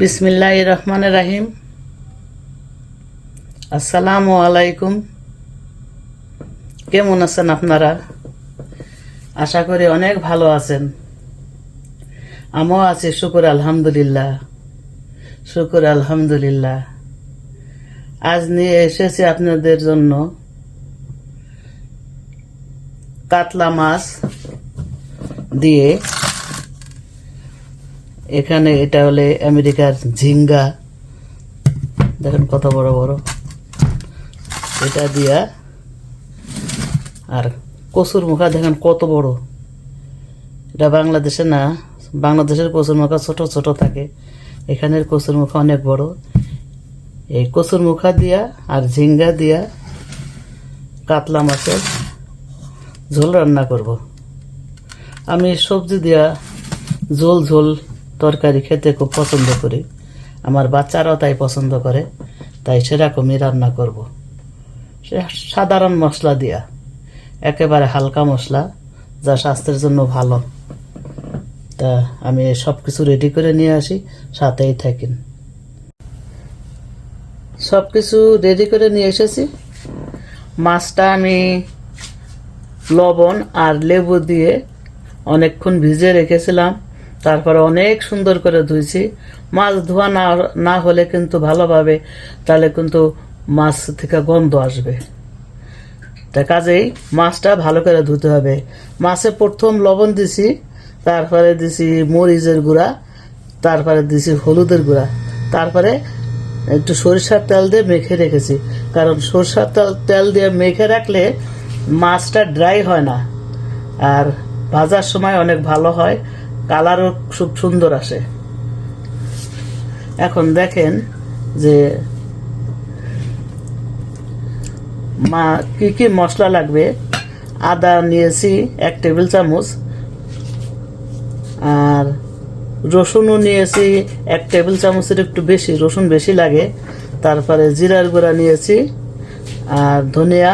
বিসমিল্লাহ রহমান রাহিম। আসসালামু আলাইকুম। কেমন আছেন আপনারা? আশা করি অনেক ভালো আছেন। আমিও আছি, শুকুর আলহামদুলিল্লাহ। শুকুর আলহামদুলিল্লাহ। আজ নিয়ে এসেছি আপনাদের জন্য কাতলা মাছ দিয়ে এখানে এটা হলে আমেরিকার ঝিঙ্গা। দেখেন কত বড় বড়। এটা দিয়া আর কচুর মুখা দেখেন কত বড়। এটা বাংলাদেশে না, বাংলাদেশের কচুর মুখা ছোট ছোট থাকে। এখানের কচুর মুখা অনেক বড়। এই কচুর মুখা দিয়া আর ঝিঙ্গা দিয়া কাতলা মাছের ঝোল রান্না করব। আমি সবজি দিয়া ঝোল ঝোল তরকারি খেতে খুব পছন্দ করি। আমার বাচ্চারাও তাই পছন্দ করে, তাই সেরকমই রান্না করব। সে সাধারণ মশলা দিয়া, একেবারে হালকা মশলা, যা স্বাস্থ্যের জন্য ভালো। তা আমি সব কিছু রেডি করে নিয়ে আসি, সাথেই থাকেন। সব কিছু রেডি করে নিয়ে এসেছি। মাছটা আমি লবণ আর লেবু দিয়ে অনেকক্ষণ ভিজে রেখেছিলাম। তারপরে অনেক সুন্দর করে ধুইছি। মাছ ধোয়া না না হলে কিন্তু ভালোভাবে, তাহলে কিন্তু মাছ থেকে গন্ধ আসবে। তা কাজেই মাছটা ভালো করে ধুতে হবে। মাছে প্রথম লবণ দিছি, তারপরে দিছি মরিচের গুঁড়া, তারপরে দিছি হলুদের গুঁড়া, তারপরে একটু সরিষার তেল দিয়ে মেখে রেখেছি। কারণ সরিষার তেল তেল দিয়ে মেখে রাখলে মাছটা ড্রাই হয় না। আর ভাজার সময় অনেক ভালো হয়। কালারও খুব সুন্দর আসে। এখন দেখেন যে মা কি কি মশলা লাগবে। আদা নিয়েছি এক টেবিল চামচ। আর রসুনও নিয়েছি এক টেবিল চামচের একটু বেশি, রসুন বেশি লাগে। তারপরে জিরার গুঁড়া নিয়েছি, আর ধনিয়া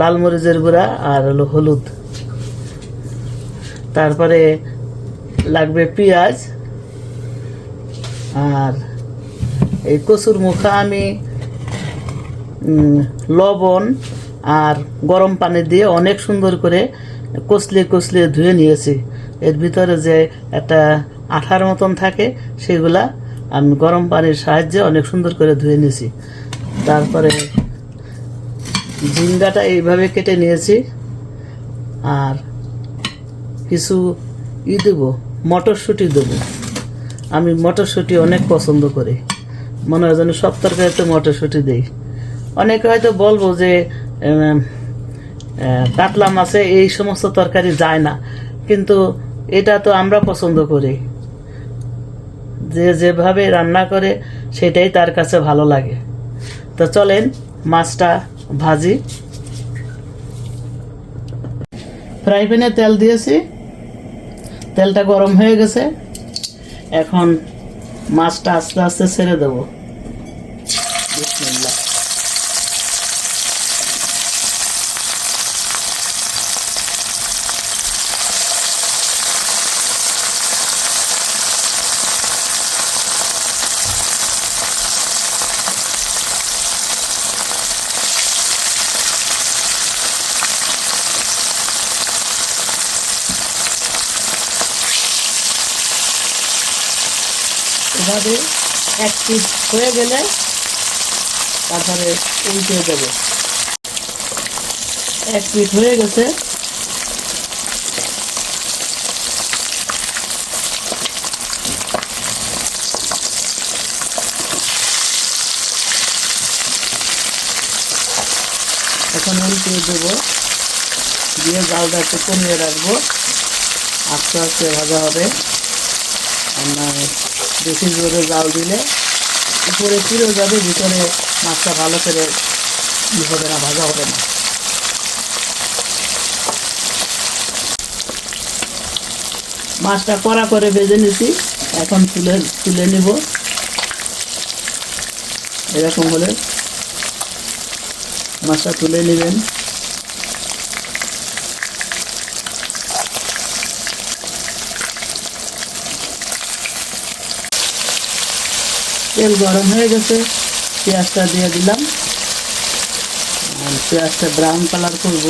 লাল মরিচের গুঁড়া, আর হলো হলুদ। তারপরে লাগবে পেঁয়াজ। আর এই কচুর মুখা আমি লবণ আর গরম পানি দিয়ে অনেক সুন্দর করে কচলিয়ে কচলিয়ে ধুয়ে নিয়েছি। এর ভিতরে যে একটা আঠার মতন থাকে, সেগুলা আমি গরম পানির সাহায্যে অনেক সুন্দর করে ধুয়ে নিয়েছি। তারপরে ঝিঙ্গাটা এইভাবে কেটে নিয়েছি। আর কিছু ই দেবো। মটরশুঁটি দেবো। আমি মটরশুঁটি অনেক পছন্দ করি। মনে হয় যেন সব তরকারিতে মটরশুঁটি দিই। অনেকে হয়তো বলব যে কাতলা মাছে এই সমস্ত তরকারি যায় না। কিন্তু এটা তো আমরা পছন্দ করি। যে যেভাবে রান্না করে, সেটাই তার কাছে ভালো লাগে। তো চলেন মাছটা ভাজি। ফ্রাই প্যানে তেল দিয়েছি। তেলটা গরম হয়ে গেছে। এখন মাছটা আস্তে আস্তে ছেড়ে দেবো বিসমিল্লাহ। এভাবে এক পিস হয়ে গেলে তারপরে উল্টে দেবে। এক পিস হয়ে গেছে। এখন উল্টে দেবো। দিয়ে জালটা একটু কমিয়ে রাখব। আস্তে আস্তে ভাজা হবে। আপনার বেশি জোরে জাল দিলে উপরে পুড়ে যাবে, ভিতরে মাছটা ভালো করে হবে না, ভাজা হবে না। মাছটা কড়া করে বেজে নিছি, এখন তুলে তুলে নিব। এরকম হলে মাছটা তুলে নেবেন। তেল গরম হয়ে গেছে পেঁয়াজটা দিয়ে দিলাম আর পেঁয়াজটা ব্রাউন কালার করব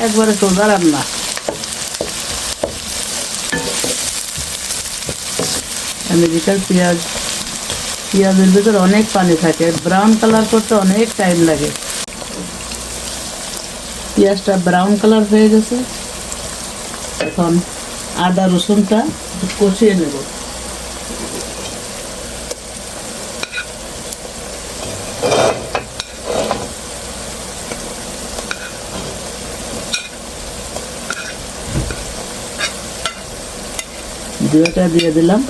একবারে সোজা রান্না আমেরিকার পেঁয়াজ পেঁয়াজের ভিতরে অনেক পানি থাকে। ব্রাউন কালার করতে অনেক টাইম লাগে। পেঁয়াজটা ব্রাউন কালার হয়ে গেছে। এখন আদা রসুনটা কষিয়ে নেব। দুটা দিয়ে দিলাম।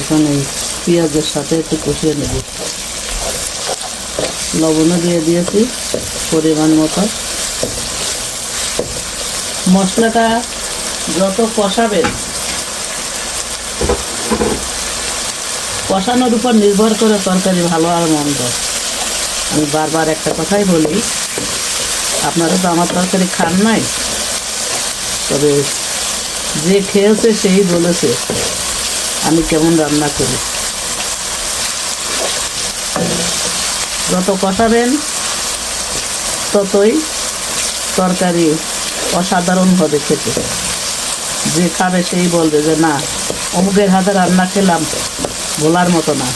এখন পেঁয়াজের সাথে একটু কষিয়ে নেব। লবণও দিয়ে দিয়েছি, পরিমাণ মতো। মশলাটা যত কষাবেন, কষানোর উপর নির্ভর করে তরকারি ভালো আর মন্দ। আমি বারবার একটা কথাই বলি, আপনারা তো আমার তরকারি খান নাই, তবে যে খেয়েছে সেই বলেছে, আমি কেমন রান্না করি। যত কষাবেন, ততই তরকারি অসাধারণ হবে খেতে। যে খাবে সেই বলবে যে, না, অমুকের হাতে রান্না খেলাম বলার মতো না।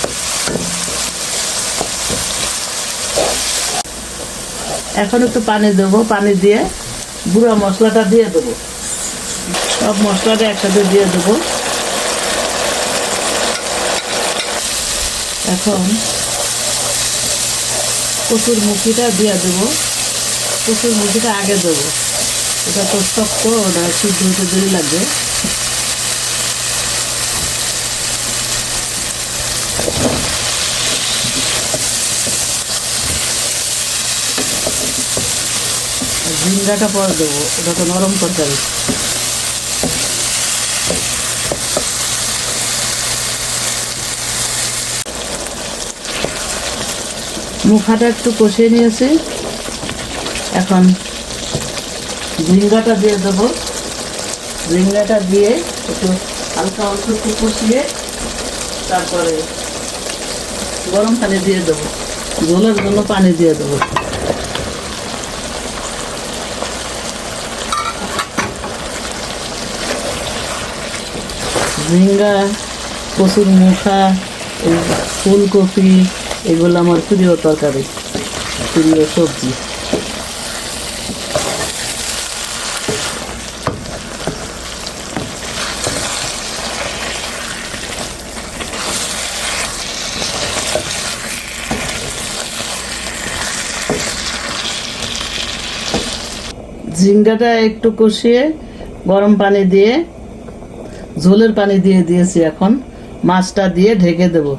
এখন একটু পানি দেবো, পানি দিয়ে গুঁড়ো মশলাটা দিয়ে দেবো। সব মশলাটা একসাথে দিয়ে দেবো। এখন কচুর মুখিটা দিয়ে দেবো। কচুর মুখিটা আগে দেবো। ওটা তো শক্ত, ওটা সিদ্ধ হতে দেরি লাগবে। ঝিঙ্গাটা পরে দেবো, ওটা তো নরম তরকারি। মুখাটা একটু কষিয়ে নিয়েছি। এখন ঝিঙ্গাটা দিয়ে দেবো। ঝিঙ্গাটা দিয়ে একটু হালকা অল্প একটু কষিয়ে তারপরে গরম পানি দিয়ে দেবো। ঝোলের জন্য পানি দিয়ে দেবো। ঝিঙ্গা, কচুর মুখা, ফুলকপি এগুলো আমার প্রিয় তরকারি, প্রিয় সবজি। ঝিঙ্গাটা একটু কষিয়ে গরম পানি দিয়ে, ঝোলের পানি দিয়ে দিয়েছি এখন। মাছটা দিয়ে ঢেকে দেবো।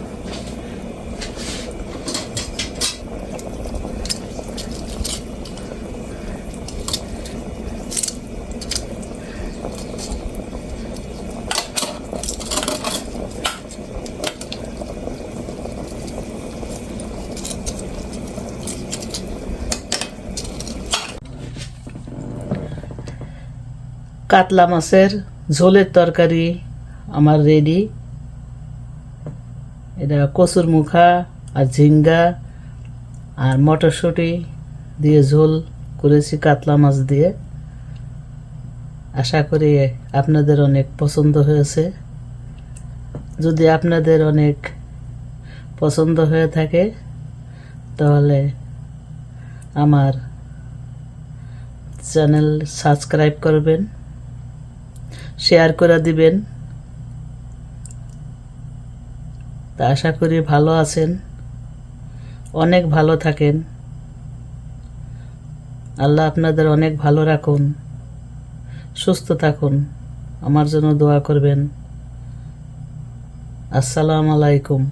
কাতলা মাছের ঝোলের তরকারি আমার রেডি এটা কচুর মুখা আর ঝিঙ্গা আর মটরশুঁটি দিয়ে ঝোল করেছি কাতলা মাছ দিয়ে। আশা করি আপনাদের অনেক পছন্দ হয়েছে। যদি আপনাদের অনেক পছন্দ হয়ে থাকে, তাহলে আমার চ্যানেল সাবস্ক্রাইব করবেন। শেয়ার করে দিবেন। তা আশা করি ভালো আছেন। অনেক ভালো থাকেন। আল্লাহ আপনাদের অনেক ভালো রাখুন। সুস্থ থাকুন। আমার জন্য দোয়া করবেন। আসসালামু আলাইকুম।